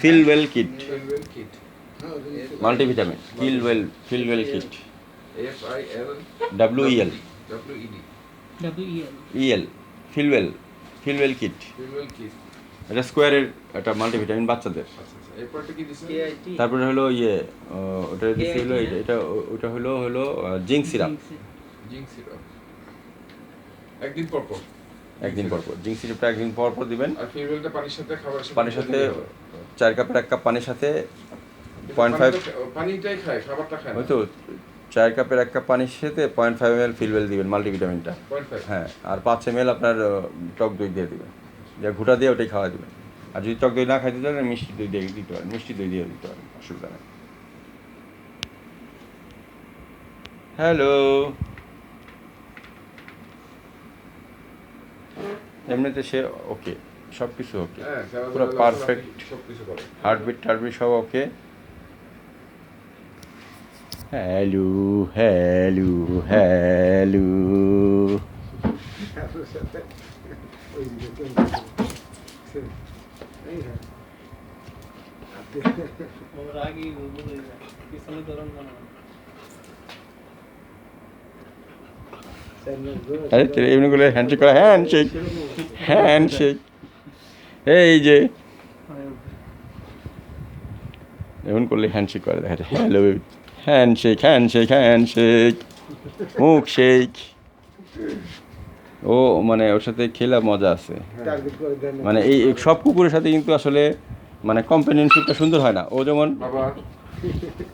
Fil Well kit kit multivitamin Fil Well Fil Well kit W L L Fil Well Fil Well kit এটা স্কোয়ারের একটা multivitamin বাচ্চাদের। আচ্ছা আচ্ছা এরপরটা কি দিছেন কেআইটি তারপরে হলো ইয়ে ওটা হলো এটা এটা ওটা হলো হলো জিঙ্ক সিরাপ। Zinc syrup. একদিন পর পর। একদিন পর পর। জিঙ্ক সিরাপটা একদিন পর পর দিবেন। আর ফিলওয়েলটা পানির সাথে খাবারের সাথে পানির সাথে চার কাপের এক কাপ পানির সাথে। পয়েন্ট ফাইভ পানিটাই খায় খাবারটা খায় ওই তো চার কাপের এক কাপ পানির সাথে point five M L Fil Well দিবেন মাল্টিভিটামিনটা। হ্যাঁ আর পাঁচ এম এল আপনার টক দই দিয়ে দিবেন। যা ঘুটা দিয়ে ওটাই খাওয়া দিবেন। আর যদি টক দই না খাইতে চান মিষ্টি দই দিয়ে দিতে পারেন মিষ্টি দই দিয়ে দিতে পারেন অসুবিধা নেই। হ্যালো। এমনিতে সে ওকে সব কিছু ওকে হ্যাঁ পুরো পারফেক্ট হার্টবিট টার্টবিট সব ওকে হ্যালো হ্যালো হ্যালো রাগি বলে পিছনে ধরন আরে এমনি হ্যান্ডশেক করা হ্যান্ডশেক হ্যান্ডশেক এই যে। এমন করলে হ্যান্ডশেক করে, দেখা যায় হ্যালো হ্যান্ডশেক হ্যান্ডশেক হ্যান্ডশেক মুখ শেক ও মানে ওর সাথে খেলা মজা আছে। মানে এই এই সব কুকুরের সাথে কিন্তু আসলে মানে কম্পানিয়নশিপটা সুন্দর হয় না। ও যেমন বাবা এট-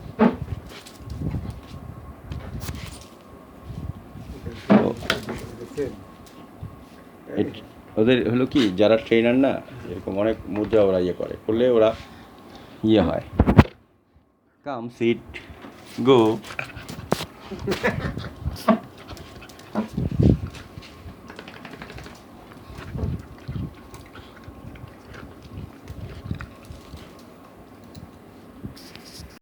ওদের হলো কি, যারা ট্রেনার না, এরকম অনেক মুদ্রা ওরা ইয়ে করে। করলে ওরা ইয়ে হয়। কাম সিট গো